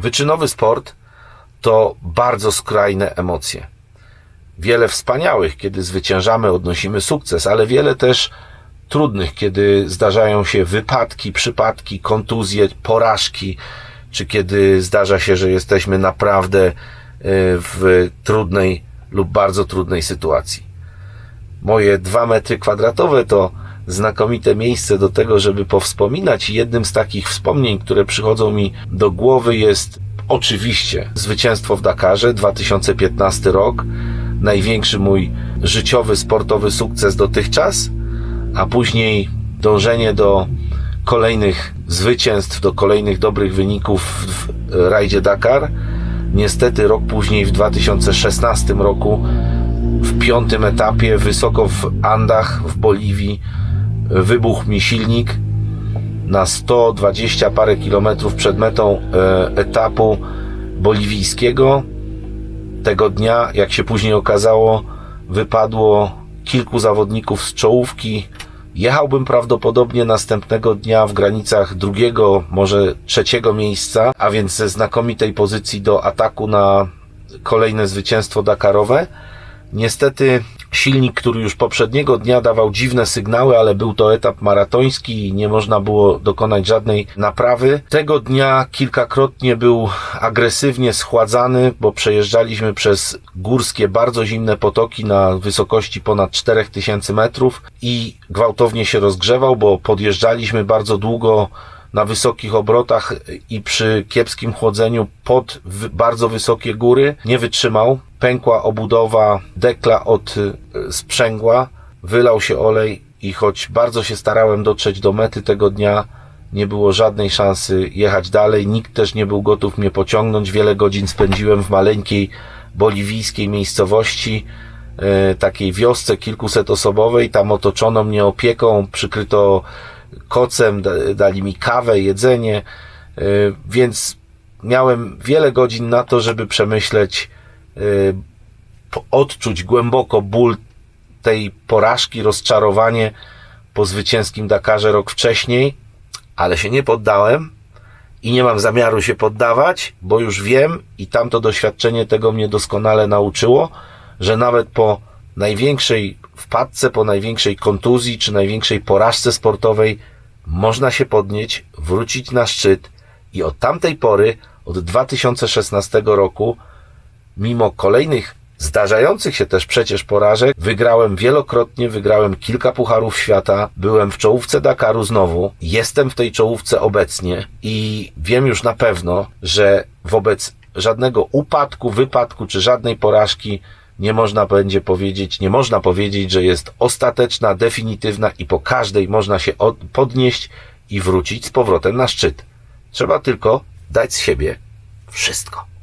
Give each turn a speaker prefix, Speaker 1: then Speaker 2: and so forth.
Speaker 1: Wyczynowy sport to bardzo skrajne emocje. Wiele wspaniałych, kiedy zwyciężamy, odnosimy sukces, ale wiele też trudnych, kiedy zdarzają się wypadki, przypadki, kontuzje, porażki, czy kiedy zdarza się, że jesteśmy naprawdę e, w trudnej lub bardzo trudnej sytuacji. Moje dwa metry kwadratowe to znakomite miejsce do tego, żeby powspominać. Jednym z takich wspomnień, które przychodzą mi do głowy jest oczywiście zwycięstwo w Dakarze 2015 rok. Największy mój życiowy, sportowy sukces dotychczas, a później dążenie do kolejnych zwycięstw, do kolejnych dobrych wyników w rajdzie Dakar. Niestety rok później, w 2016 roku, w piątym etapie, wysoko w Andach, w Boliwii, wybuchł mi silnik na 120 parę kilometrów przed metą e, etapu boliwijskiego. Tego dnia, jak się później okazało, wypadło kilku zawodników z czołówki. Jechałbym prawdopodobnie następnego dnia w granicach drugiego, może trzeciego miejsca, a więc ze znakomitej pozycji do ataku na kolejne zwycięstwo Dakarowe. Niestety silnik, który już poprzedniego dnia dawał dziwne sygnały, ale był to etap maratoński i nie można było dokonać żadnej naprawy. Tego dnia kilkakrotnie był agresywnie schładzany, bo przejeżdżaliśmy przez górskie, bardzo zimne potoki na wysokości ponad 4000 metrów i gwałtownie się rozgrzewał, bo podjeżdżaliśmy bardzo długo na wysokich obrotach i przy kiepskim chłodzeniu pod bardzo wysokie góry nie wytrzymał. Pękła obudowa dekla od y, sprzęgła, wylał się olej i choć bardzo się starałem dotrzeć do mety tego dnia, nie było żadnej szansy jechać dalej. Nikt też nie był gotów mnie pociągnąć. Wiele godzin spędziłem w maleńkiej boliwijskiej miejscowości, e, takiej wiosce kilkusetosobowej. Tam otoczono mnie opieką, przykryto kocem, da- dali mi kawę, jedzenie, e, więc miałem wiele godzin na to, żeby przemyśleć, odczuć głęboko ból tej porażki, rozczarowanie po zwycięskim Dakarze rok wcześniej, ale się nie poddałem i nie mam zamiaru się poddawać, bo już wiem i tamto doświadczenie tego mnie doskonale nauczyło, że nawet po największej wpadce, po największej kontuzji czy największej porażce sportowej można się podnieść, wrócić na szczyt i od tamtej pory, od 2016 roku, mimo kolejnych zdarzających się też przecież porażek, wygrałem wielokrotnie, wygrałem kilka pucharów świata, byłem w czołówce Dakaru znowu, jestem w tej czołówce obecnie i wiem już na pewno, że wobec żadnego upadku, wypadku czy żadnej porażki nie można będzie powiedzieć, nie można powiedzieć, że jest ostateczna, definitywna i po każdej można się od, podnieść i wrócić z powrotem na szczyt. Trzeba tylko dać z siebie wszystko.